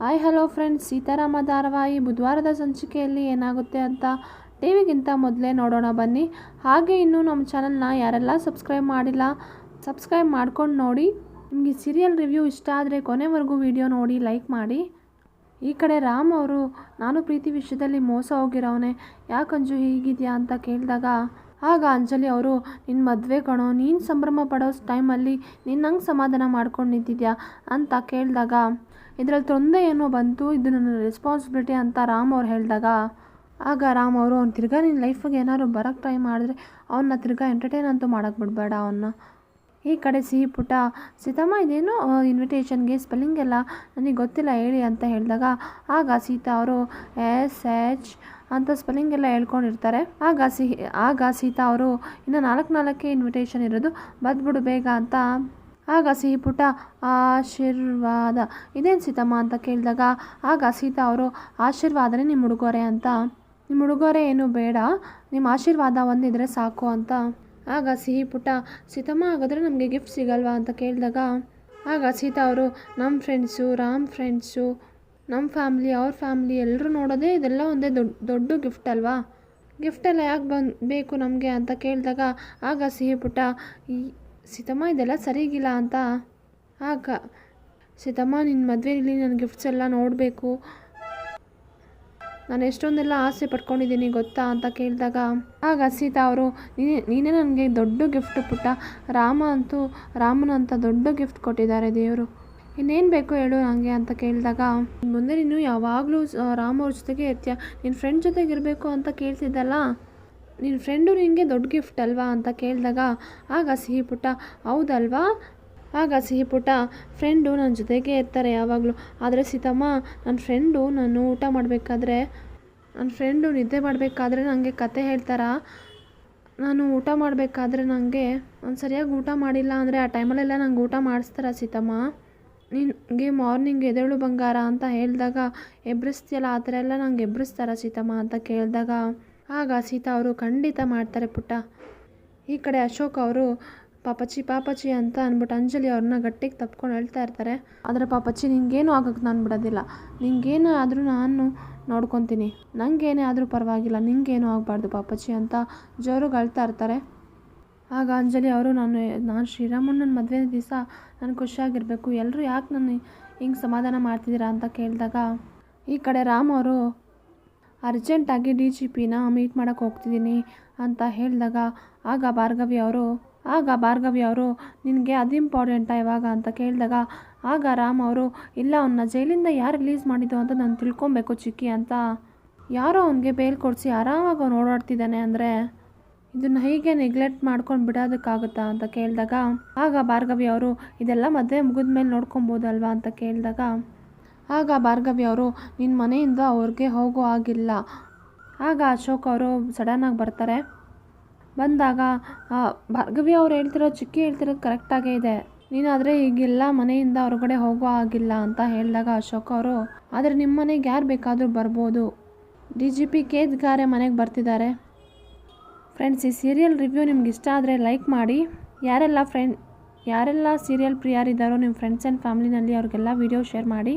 Hi hello friends Seetharama ಧಾರಾವಾಹಿ ಬುಧವಾರದ ಸಂಚಿಕೆಯಲ್ಲಿ ಏನಾಗುತ್ತೆ ಅಂತ ಟಿವಿಗಿಂತ ಮೊದಲೇ ನೋಡೋಣ ಬನ್ನಿ. ಹಾಗೆ ಇನ್ನೂ ನಮ್ಮ ಚಾನಲ್ನ ಯಾರೆಲ್ಲ ಸಬ್ಸ್ಕ್ರೈಬ್ ಮಾಡಿಲ್ಲ ಸಬ್ಸ್ಕ್ರೈಬ್ ಮಾಡ್ಕೊಂಡು ನೋಡಿ. ನಿಮಗೆ ಸೀರಿಯಲ್ ರಿವ್ಯೂ ಇಷ್ಟ ಆದರೆ ಕೊನೆವರೆಗೂ ವಿಡಿಯೋ ನೋಡಿ ಲೈಕ್ ಮಾಡಿ. ಈ ಕಡೆ ರಾಮ್ ಅವರು, ನಾನು ಪ್ರೀತಿ ವಿಷಯದಲ್ಲಿ ಮೋಸ ಹೋಗಿರೋನೆ, ಯಾಕಂಜು ಹೀಗಿದೆಯಾ? ಅಂತ ಕೇಳಿದಾಗ ಆಗ ಅಂಜಲಿ ಅವರು ನಿನ್ನ ಮದುವೆ ಕಣೋ, ನೀನು ಸಂಭ್ರಮ ಪಡೋ ಟೈಮಲ್ಲಿ ನೀನು ನಂಗೆ ಸಮಾಧಾನ ಮಾಡ್ಕೊಂಡು ನಿಂತಿದ್ಯಾ? ಅಂತ ಕೇಳಿದಾಗ, ಇದರಲ್ಲಿ ತೊಂದರೆ ಏನೋ ಬಂತು, ಇದು ನನ್ನ ರೆಸ್ಪಾನ್ಸಿಬಿಲಿಟಿ ಅಂತ ರಾಮ್ ಅವ್ರು ಹೇಳಿದಾಗ, ಆಗ ರಾಮ್ ಅವರು, ಅವ್ನು ತಿರ್ಗಾ ನಿನ್ನ ಲೈಫಿಗೆ ಏನಾದ್ರು ಬರೋಕ್ಕೆ ಟ್ರೈ ಮಾಡಿದ್ರೆ ಅವನ್ನ ತಿರ್ಗಾ ಎಂಟರ್ಟೈನ್ ಅಂತೂ ಮಾಡೋಕ್ಕೆ ಬಿಡಬೇಡ ಅವನ್ನ ಈ ಕಡೆ ಸಿಹಿ ಪುಟ, ಸೀತಮ್ಮ, ಇದೇನು ಇನ್ವಿಟೇಷನ್ಗೆ ಸ್ಪೆಲ್ಲಿಂಗ್ ಎಲ್ಲ ನನಗೆ ಗೊತ್ತಿಲ್ಲ, ಹೇಳಿ ಅಂತ ಹೇಳಿದಾಗ, ಆಗ ಸೀತಾ ಅವರು, ಎಸ್, ಎಚ್ ಅಂತ ಸ್ಪೆಲ್ಲಿಂಗ್ ಎಲ್ಲ ಹೇಳ್ಕೊಂಡಿರ್ತಾರೆ. ಆಗ ಸಿಹಿ ಆಗ ಸೀತಾ ಅವರು ಇನ್ನು ನಾಲ್ಕು ನಾಲ್ಕೇ ಇನ್ವಿಟೇಷನ್ ಇರೋದು, ಬದ್ಬಿಡು ಬೇಗ ಅಂತ. ಆಗ ಸಿಹಿ ಪುಟ ಆಶೀರ್ವಾದ. ಇದೇನು ಸೀತಮ್ಮ ಅಂತ ಕೇಳಿದಾಗ, ಆಗ ಸೀತಾ ಅವರು, ಆಶೀರ್ವಾದನೇ ನಿಮ್ಮ ಹುಡುಗೋರೆ ಅಂತ. ನಿಮ್ಮ ಹುಡುಗೋರೆ ಏನು ಬೇಡ ನಿಮ್ಮ ಆಶೀರ್ವಾದ ಒಂದಿದ್ರೆ ಸಾಕು ಅಂತ. ಆಗ ಸಿಹಿ ಪುಟ ಸೀತಮ್ಮ, ಹಾಗಾದರೆ ನಮಗೆ ಗಿಫ್ಟ್ ಸಿಗಲ್ವಾ ಅಂತ ಕೇಳಿದಾಗ, ಆಗ ಸೀತಾ ಅವರು ನಮ್ಮ ಫ್ರೆಂಡ್ಸು ರಾಮ್ ಫ್ರೆಂಡ್ಸು ನಮ್ಮ ಫ್ಯಾಮ್ಲಿ, ಅವ್ರ ಫ್ಯಾಮ್ಲಿ ಎಲ್ಲರೂ ನೋಡೋದೇ ಇದೆಲ್ಲ ಒಂದೇ ದೊಡ್ಡ ದೊಡ್ಡ ಗಿಫ್ಟ್ ಅಲ್ವಾ? ಗಿಫ್ಟ್ ಎಲ್ಲ ಯಾಕೆ ಬಂದು, ಬೇಕು ನಮಗೆ ಅಂತ ಕೇಳಿದಾಗ, ಆಗ ಸಿಹಿ ಪುಟ್ಟ, ಈ ಸೀತಮ್ಮ ಇದೆಲ್ಲ ಸರಿಗಿಲ್ಲ ಅಂತ. ಆಗ, ಸೀತಮ್ಮ ನಿನ್ನ ಮದುವೆಯಲ್ಲಿ ನನ್ನ ಗಿಫ್ಟ್ಸ್ ಎಲ್ಲ ನೋಡಬೇಕು. ನಾನು ಎಷ್ಟೊಂದೆಲ್ಲ ಆಸೆ ಪಡ್ಕೊಂಡಿದ್ದೀನಿ ಗೊತ್ತಾ? ಅಂತ ಕೇಳಿದಾಗ, ಆಗ ಸೀತಾ ಅವರು, ನೀನೇ ನೀನೇ ನನಗೆ ದೊಡ್ಡ ಗಿಫ್ಟ್ ಪುಟ್ಟ. ರಾಮ ಅಂತೂ, ರಾಮನಂತ ದೊಡ್ಡ ಗಿಫ್ಟ್ ಕೊಟ್ಟಿದ್ದಾರೆ ದೇವರು. ಇನ್ನೇನು ಬೇಕು ಹೇಳು ನನಗೆ ಅಂತ ಕೇಳಿದಾಗ, ಮುಂದೆ ನೀನು ಯಾವಾಗಲೂ ರಾಮ್ ಅವ್ರ ಜೊತೆಗೆ ಇರ್ತೀಯ? ನಿನ್ನ ಫ್ರೆಂಡ್ ಜೊತೆಗೆ ಇರಬೇಕು ಅಂತ ಕೇಳ್ತಿದ್ದಲ್ಲ? ನಿನ್ನ ಫ್ರೆಂಡು ನಿನಗೆ ದೊಡ್ಡ ಗಿಫ್ಟ್ ಅಲ್ವಾ ಅಂತ ಕೇಳಿದಾಗ, ಆಗ ಸಿಹಿ ಪುಟ್ಟ, ಹೌದಲ್ವಾ? ಆಗ ಸಿಹಿ ಪುಟ್ಟ ಫ್ರೆಂಡು ನನ್ನ ಜೊತೆಗೆ ಇರ್ತಾರೆ ಯಾವಾಗಲೂ. ಆದರೆ ಸೀತಮ್ಮ ನನ್ನ ಫ್ರೆಂಡು ನಾನು ಊಟ ಮಾಡಬೇಕಾದ್ರೆ ನನ್ನ ಫ್ರೆಂಡು ನಿದ್ದೆ ಮಾಡಬೇಕಾದ್ರೆ ನನಗೆ ಕತೆ ಹೇಳ್ತಾರಾ? ನಾನು ಊಟ ಮಾಡಬೇಕಾದ್ರೆ ನನಗೆ ಒಂದು ಸರಿಯಾಗಿ ಊಟ ಮಾಡಿಲ್ಲ ಅಂದರೆ ಆ ಟೈಮಲ್ಲೆಲ್ಲ ನಂಗೆ ಊಟ ಮಾಡಿಸ್ತಾರ ಸೀತಮ್ಮ? ನಿನಗೆ ಮಾರ್ನಿಂಗ್ ಎದೇಳು ಬಂಗಾರ ಅಂತ ಹೇಳಿದಾಗ ಎಬ್ರಿಸ್ತೀಯಲ್ಲ, ಆ ಥರ ಎಲ್ಲ ನಂಗೆ ಎಬ್ರಿಸ್ತಾರ ಸೀತಮ್ಮ ಅಂತ ಕೇಳಿದಾಗ, ಆಗ ಸೀತಾ ಅವರು ಖಂಡಿತ ಮಾಡ್ತಾರೆ ಪುಟ್ಟ. ಈ ಕಡೆ ಅಶೋಕ್ ಅವರು, ಪಾಪಚ್ಚಿ ಪಾಪಚ್ಚಿ ಅಂತ ಅಂದ್ಬಿಟ್ಟು ಅಂಜಲಿ ಅವ್ರನ್ನ ಗಟ್ಟಿಗೆ ತಪ್ಕೊಂಡು ಹೇಳ್ತಾ ಇರ್ತಾರೆ. ಆದರೆ ಪಾಪಚ್ಚಿ, ನಿಂಗೇನು ಆಗೋಕ್ಕೆ ನಾನು ಬಿಡೋದಿಲ್ಲ ನಿಂಗೇನು ಆದರೂ ನಾನು ನೋಡ್ಕೊತೀನಿ. ನನಗೇನೇ ಆದರೂ ಪರವಾಗಿಲ್ಲ. ನಿಂಗೇನು ಆಗಬಾರ್ದು ಪಾಪಚ್ಚಿ ಅಂತ ಜೋರು ಅಳ್ತಾ ಇರ್ತಾರೆ. ಆಗ ಅಂಜಲಿ ಅವರು, ನಾನು ನಾನು ಶ್ರೀರಾಮಣ್ಣನ ಮದುವೆ ದಿವಸ ನಾನು ಖುಷಿಯಾಗಿರಬೇಕು. ಎಲ್ಲರೂ ಯಾಕೆ ನಾನು ಹಿಂಗೆ ಸಮಾಧಾನ ಮಾಡ್ತಿದ್ದೀರಾ? ಅಂತ ಕೇಳಿದಾಗ, ಈ ಕಡೆ ರಾಮ್ ಅವರು ಅರ್ಜೆಂಟಾಗಿ ಡಿ ಜಿ ಪಿನ ಮೀಟ್ ಮಾಡೋಕ್ಕೆ ಹೋಗ್ತಿದ್ದೀನಿ ಅಂತ ಹೇಳಿದಾಗ, ಆಗ ಭಾರ್ಗವಿ ಅವರು, ಆಗ ಭಾರ್ಗವಿ ಅವರು, ನಿನಗೆ ಅದು ಇಂಪಾರ್ಟೆಂಟಾ ಇವಾಗ? ಅಂತ ಕೇಳಿದಾಗ, ಆಗ ರಾಮ್ ಅವರು, ಇಲ್ಲ ಅವನ್ನ ಜೈಲಿಂದ ಯಾರು ರಿಲೀಸ್ ಮಾಡಿದ್ದು ಅಂತ ನಾನು ತಿಳ್ಕೊಬೇಕು ಚಿಕ್ಕಿ ಅಂತ. ಯಾರೋ ಅವನಿಗೆ ಬೇಲ್ ಕೊಡಿಸಿ ಆರಾಮಾಗಿ ಅವ್ನು ಓಡಾಡ್ತಿದ್ದಾನೆ ಅಂದರೆ ಇದನ್ನು ಹೀಗೆ ನೆಗ್ಲೆಕ್ಟ್ ಮಾಡ್ಕೊಂಡು ಬಿಡೋದಕ್ಕಾಗುತ್ತಾ ಅಂತ ಕೇಳಿದಾಗ, ಆಗ ಭಾರ್ಗವಿ ಅವರು, ಇದೆಲ್ಲ ಮದುವೆ ಮುಗಿದ ಮೇಲೆ ನೋಡ್ಕೊಬೋದಲ್ವಾ ಅಂತ ಕೇಳಿದಾಗ, ಆಗ ಭಾರ್ಗವಿ ಅವರು ನಿನ್ನ ಮನೆಯಿಂದ ಅವ್ರಿಗೆ ಹೋಗೋ ಆಗಿಲ್ಲ ಆಗ ಅಶೋಕ್ ಅವರು ಸಡನ್ನಾಗಿ ಬರ್ತಾರೆ. ಬಂದಾಗ ಭಾರ್ಗವಿ ಅವ್ರು ಹೇಳ್ತಿರೋ ಚಿಕ್ಕಿ ಹೇಳ್ತಿರೋದು ಕರೆಕ್ಟಾಗೇ ಇದೆ. ನೀನಾದರೆ ಈಗಿಲ್ಲ ಮನೆಯಿಂದ ಹೊರಗಡೆ ಹೋಗೋ ಆಗಿಲ್ಲ ಅಂತ ಹೇಳಿದಾಗ ಅಶೋಕ್ ಅವರು, ಆದರೆ ನಿಮ್ಮ ಮನೆಗೆ ಯಾರು ಬೇಕಾದರೂ ಬರ್ಬೋದು. ಡಿ ಜಿ ಪಿ ಕೇದ್ಗಾರೆ ಮನೆಗೆ ಬರ್ತಿದ್ದಾರೆ. ಫ್ರೆಂಡ್ಸ್ ಈ ಸೀರಿಯಲ್ ರಿವ್ಯೂ ನಿಮ್ಗೆ ಇಷ್ಟ ಆದರೆ ಲೈಕ್ ಮಾಡಿ. ಯಾರೆಲ್ಲ ಫ್ರೆಂಡ್ ಯಾರೆಲ್ಲ ಸೀರಿಯಲ್ ಪ್ರಿಯರಿದ್ದಾರೋ ನಿಮ್ಮ ಫ್ರೆಂಡ್ಸ್ ಆ್ಯಂಡ್ ಫ್ಯಾಮ್ಲಿನಲ್ಲಿ ಅವ್ರಿಗೆಲ್ಲ ವೀಡಿಯೋ ಶೇರ್ ಮಾಡಿ.